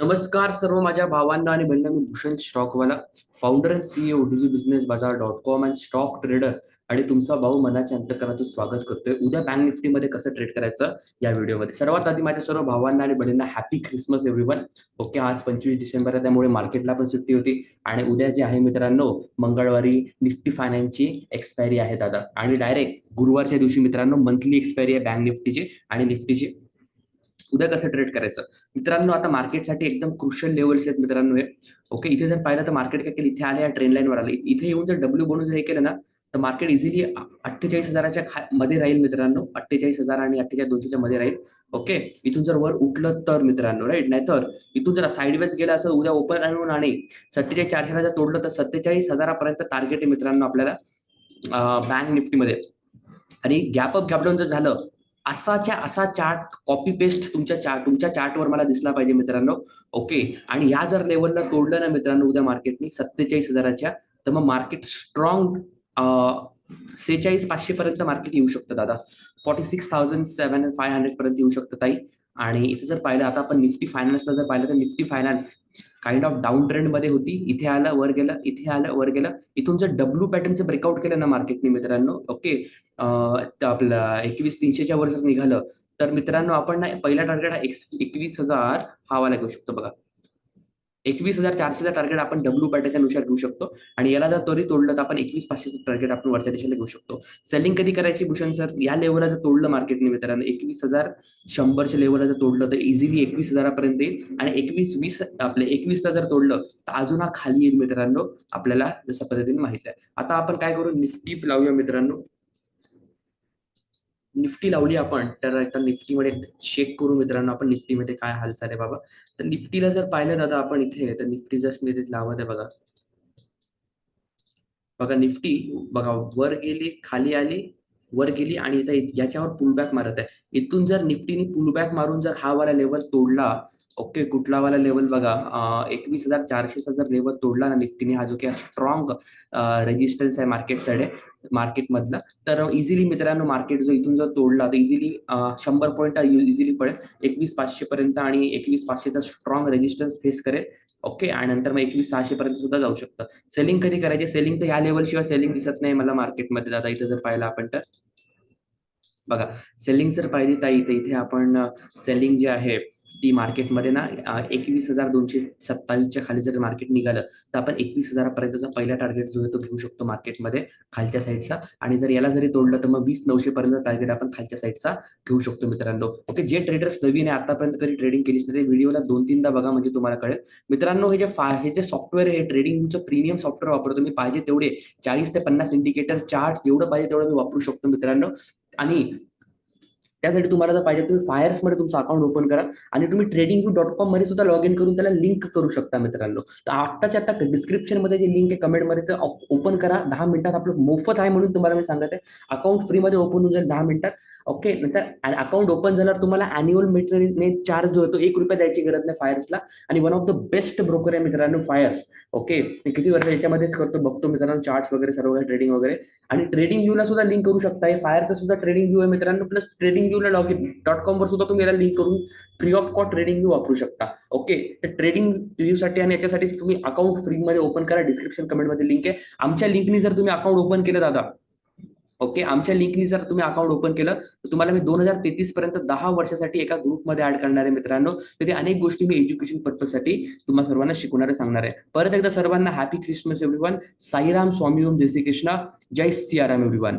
नमस्कार सर्व माझ्या भावांना आणि बहिणींना मी Bhushan स्टॉकवाला founder and CEO DG business Bazaar dot com and stock trader आणि तुमचा भाऊ मनाच्या अंतकरणातून स्वागत करतोय. उद्या बँक निफ्टीमध्ये कसं ट्रेड करायचं या व्हिडिओमध्ये सर्वात आधी माझ्या सर्व भावांना आणि बहिणींना हॅपी ख्रिसमस एव्हरीवन ओके आज पंचवीस डिसेंबर आहे त्यामुळे मार्केटला पण सुट्टी होती. आणि उद्या जे आहे मित्रांनो मंगळवारी निफ्टी फायनान्सची एक्सपायरी आहे दादा. आणि डायरेक्ट गुरुवारच्या दिवशी मित्रांनो मंथली एक्सपायरी आहे बँक निफ्टीची आणि निफ्टीची उद्या कसं ट्रेड करायचं? मित्रांनो आता मार्केटसाठी एकदम क्रुशल लेवल्स आहेत मित्रांनो हे. ओके इथे जर पाहिलं तर मार्केट काय केलं? इथे आले या ट्रेन लाईनवर आलं. इथे येऊन जर डब्ल्यू बनून हे केलं ना तर मार्केट इझिली अठ्ठेचाळीस हजाराच्या खा मध्ये राहील मित्रांनो. अठ्ठेचाळीस हजार आणि अठ्ठेचाळीस दोनशेच्या मध्ये राहील. ओके इथून जर वर उठलं तर मित्रांनो राईट नाहीतर इथून जर साईडवेज गेलं असं उद्या ओपन आणून आणि सत्तेचाळीस चारशेला हजार तोडलं तर सत्तेचाळीस हजारापर्यंत टार्गेट आहे मित्रांनो आपल्याला बँक निफ्टीमध्ये आणि गॅप अप गॅप डाऊन जर झालं असाच्या असा चार्ट कॉपी पेस्ट तुमच्या चार्ट तुमच्या चार्टवर मला दिसला पाहिजे मित्रांनो. ओके आणि या जर लेवलला तोडलं ना मित्रांनो उद्या मार्केटने सत्तेचाळीस हजाराच्या तर मग मार्केट स्ट्रॉंग सेहेचाळीस पाचशे पर्यंत मार्केट येऊ शकतं दादा. Forty six thousand seven five hundred पर्यंत येऊ शकतं ताई. आणि इथे जर पाहिलं आता आपण निफ्टी फायनान्सला जर पाहिलं तर Nifty finance kind of down ट्रेंडमध्ये होती. इथे आलं वर गेलं इथे आलं वर गेलं. इथून जर डब्ल्यू पॅटर्नचं ब्रेकआउट केलं ना मार्केटने मित्रांनो ओके आपलं एकवीस तीनशेच्या वर जर निघालं तर मित्रांनो आपण ना पहिला टार्गेट हा एकवीस हजार हा वाला घेऊ शकतो बघा. एकवीस हजार चारशेचा टार्गेट आपण डब्ल्यू पॅटर्नच्या नुसार घेऊ शकतो आणि याला जर तरी तोडलं तर आपण एकवीस पाचशेचं टार्गेट आपण वरच्या दिशेला घेऊ शकतो. सेलिंग कधी करायची भूषण सर या लेवलला जर तोडलं मार्केटने मित्रांनो एकवीस हजार शंभरच्या लेवलला जर तोडलं तर इझिली एकवीस हजारापर्यंत येईल आणि एकवीस वीस आपल्या एकवीसला जर तोडलं तर अजून हा खाली येईल मित्रांनो आपल्याला जसं पद्धतीने माहीत आहे. आता आपण काय करू? निफ्टी लावूया मित्रांनो. निफ्टी लावली आपण तर आता निफ्टीमध्ये चेक करू मित्रांनो आपण निफ्टीमध्ये काय हालचाल आहे बाबा. तर निफ्टीला जर पाहिलं दादा आपण इथे तर निफ्टी जस्ट मी तिथे लावत आहे बघा. बघा निफ्टी बघा वर गेली खाली आली वर गेली आणि इथे याच्यावर पुलबॅक मारत आहे. इथून जर निफ्टीने पुलबॅक मारून जर हा वाला लेवल तोडला ओके कुठला वाला लेवल बघा. एकवीस हजार चारशेचा जर लेवल तोडला ना निफ्टीने हा जो की स्ट्रॉंग रेजिस्टन्स आहे मार्केट साइड आहे मार्केट मधला तर इझिली मित्रांनो मार्केट जो इथून जर तोडला तर इझिली शंभर पॉईंट इझिली पडेल. एकवीस पाचशे पर्यंत आणि एकवीस पाचशेचा स्ट्रॉंग रेजिस्टन्स फेस करेल. ओके आणि नंतर मग एकवीस सहाशे पर्यंत सुद्धा जाऊ शकतं. सेलिंग कधी करायचे? सेलिंग तर या लेवल शिवाय सेलिंग दिसत नाही मला मार्केटमध्ये दादा इथं जर पाहिलं आपण तर. बघा सेलिंग जर पाहिली तर इथे इथे आपण सेलिंग जे आहे ती मार्केटमध्ये ना एकवीस हजार दोनशे सत्तावीसच्या खाली जर मार्केट निघालं तर आपण एकवीस हजारापर्यंतचा पहिला टार्गेट जो आहे तो घेऊ शकतो मार्केटमध्ये खालच्या साईडचा आणि जर याला जरी तोडलं तर मग वीस नऊशे पर्यंत टार्गेट आपण खालच्या साईडचा घेऊ शकतो मित्रांनो. ओके जे ट्रेडर्स नवीन आहे आतापर्यंत कधी ट्रेडिंग केली तर व्हिडिओला दोन तीनदा बघा म्हणजे तुम्हाला कळेल. मित्रांनो हे जे हे जे सॉफ्टवेअर आहे ट्रेडिंगचं प्रीमियम सॉफ्टवेअर वापरतो मी पाहिजे तेवढे चाळीस ते पन्नास इंडिकेटर चार्ट जेवढं पाहिजे तेवढं मी वापरू शकतो मित्रांनो. आणि त्यासाठी तुम्हाला जर पाहिजे तुम्ही फायर्समध्ये तुमचं अकाउंट ओपन करा. आणि तुम्ही ट्रेडिंग व्यू डॉट कॉममध्ये सुद्धा लॉग इन करून त्याला लिंक करू शकता मित्रांनो. तर आत्ताच्या आता डिस्क्रिप्शनमध्ये जे लिंक आहे कमेंटमध्ये ओपन करा. दहा मिनिटात आपलं मोफत आहे म्हणून तुम्हाला मी सांगत आहे. अकाउंट फ्री मध्ये ओपन होऊन जाईल दहा मिनिटात. ओके नंतर अकाउंट ओपन झाल्यावर तुम्हाला अॅन्युअल मेटेरियल चार्ज जो आहे तो एक रुपया द्यायची गरज नाही फायर्सला आणि one of the best broker आहे मित्रांनो फायर्स ओके मी किती वर्ष याच्यामध्येच करतो बघतो मित्रांनो चार्ट्स वगैरे सर्व काही ट्रेडिंग वगैरे. आणि ट्रेडिंग व्ह्यूला सुद्धा लिंक करू शकता. फायरचा सुद्धा ट्रेडिंग व्ह्यू आहे मित्रांनो. प्लस ट्रेडिंग व्ह्यूला लॉग इन डॉट कॉम वर सुद्धा तुम्ही याला लिंक करून फ्री ऑफ कॉस्ट ट्रेडिंग वापरू शकता. ओके तर ट्रेडिंग रिव्ह्यूसाठी आणि याच्यासाठी तुम्ही अकाउंट फ्री मध्ये ओपन करा. डिस्क्रिप्शन कमेंटमध्ये लिंक आहे. आमच्या लिंकनी जर तुम्ही अकाउंट ओपन केलं दादा. ओके आमच्या लिंकनी जर तुम्ही अकाउंट ओपन केलं तर तुम्हाला मी दोन हजार तेहतीस पर्यंत दहा वर्षासाठी एका ग्रुपमध्ये ऍड करणार आहे मित्रांनो. तर अनेक गोष्टी मी एज्युकेशन पर्पजसाठी तुम्हाला सर्वांना शिकवणारे सांगणार आहे. परत एकदा सर्वांना happy Christmas everyone Sairam Swami ओम जय श्री कृष्णा. जय सियाराम एव्हरीवन